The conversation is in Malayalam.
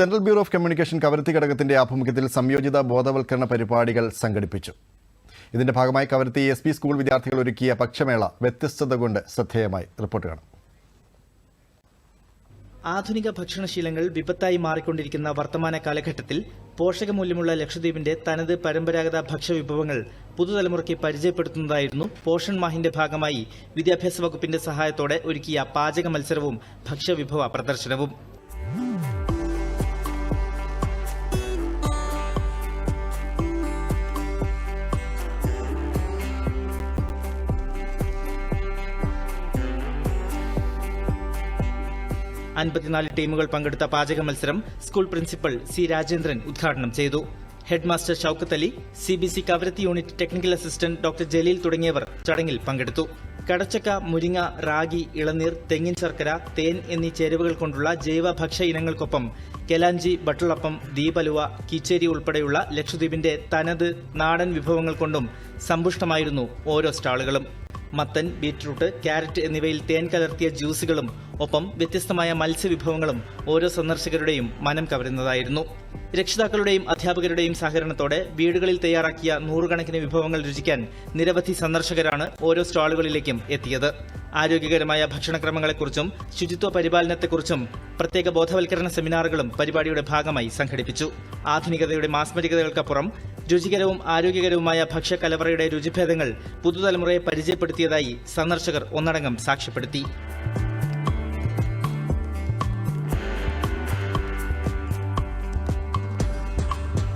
Central bureau of communication Kavaratti ഘടകത്തിന്റെ ആഭിമുഖ്യത്തിൽ സംയോജിത ബോധവൽക്കരണ പരിപാടികൾ സംഘടിപ്പിച്ചു. ഇതിന്റെ ഭാഗമായി കവരത്തി എസ് പി സ്കൂൾ വിദ്യാർത്ഥികൾ ഒരുക്കിയ പക്ഷമേള വ്യത്യസ്തത കൊണ്ട് ശ്രദ്ധേയമായി. റിപ്പോർട്ട് കാണാം. ആധുനിക ഭക്ഷണശീലങ്ങൾ വിപത്തായി മാറിക്കൊണ്ടിരിക്കുന്ന വർത്തമാന കാലഘട്ടത്തിൽ പോഷകമൂല്യമുള്ള ലക്ഷദ്വീപിന്റെ തനത് പരമ്പരാഗത ഭക്ഷ്യവിഭവങ്ങൾ പുതുതലമുറയ്ക്ക് പരിചയപ്പെടുത്തുന്നതായിരുന്നു പോഷൺ മാഹിന്റെ ഭാഗമായി വിദ്യാഭ്യാസ വകുപ്പിന്റെ സഹായത്തോടെ ഒരുക്കിയ പാചക മത്സരവും ഭക്ഷ്യവിഭവ പ്രദർശനവും. അൻപത്തിനാല് ടീമുകൾ പങ്കെടുത്ത പാചക മത്സരം സ്കൂൾ പ്രിൻസിപ്പൽ സി രാജേന്ദ്രൻ ഉദ്ഘാടനം ചെയ്തു. Headmaster Shoukath Ali C B C Kavaratti unit technical assistant doctor Jaleel തുടങ്ങിയവർ ചടങ്ങിൽ പങ്കെടുത്തു. കടച്ചക്ക മുരിങ്ങ റാഗി ഇളനീർ തെങ്ങിൻ ശർക്കര തേൻ എന്നീ ചേരുവകൾ കൊണ്ടുള്ള ജൈവ ഭക്ഷ്യ ഇനങ്ങൾക്കൊപ്പം കെലാഞ്ചി ബട്ടളപ്പം ദീപലുവ കിച്ചേരി ഉൾപ്പെടെയുള്ള ലക്ഷദ്വീപിന്റെ തനത് നാടൻ വിഭവങ്ങൾ കൊണ്ടും സമ്പുഷ്ടമായിരുന്നു ഓരോ സ്റ്റാളുകളും. മത്തൻ ബീറ്റ്റൂട്ട് ക്യാരറ്റ് എന്നിവയിൽ തേൻ കലർത്തിയ ജ്യൂസുകളും ഒപ്പം വ്യത്യസ്തമായ മത്സ്യവിഭവങ്ങളും ഓരോ സന്ദർശകരുടെയും മനം കവരുന്നതായിരുന്നു. രക്ഷിതാക്കളുടെയും അധ്യാപകരുടെയും സഹകരണത്തോടെ വീടുകളിൽ തയ്യാറാക്കിയ നൂറുകണക്കിന് വിഭവങ്ങൾ രുചിക്കാൻ നിരവധി സന്ദർശകരാണ് ഓരോ സ്റ്റാളുകളിലേക്കും എത്തിയത്. ആരോഗ്യകരമായ ഭക്ഷണക്രമങ്ങളെക്കുറിച്ചും ശുചിത്വ പരിപാലനത്തെക്കുറിച്ചും പ്രത്യേക ബോധവൽക്കരണ സെമിനാറുകളും പരിപാടിയുടെ ഭാഗമായി സംഘടിപ്പിച്ചു. ആധുനികതയുടെ മാസ്മരികതകൾക്കപ്പുറം രുചികരവും ആരോഗ്യകരവുമായ ഭക്ഷ്യകലവറയുടെ രുചിഭേദങ്ങൾ പുതുതലമുറയെ പരിചയപ്പെടുത്തിയതായി സന്ദർശകർ ഒന്നടങ്കം സാക്ഷ്യപ്പെടുത്തി.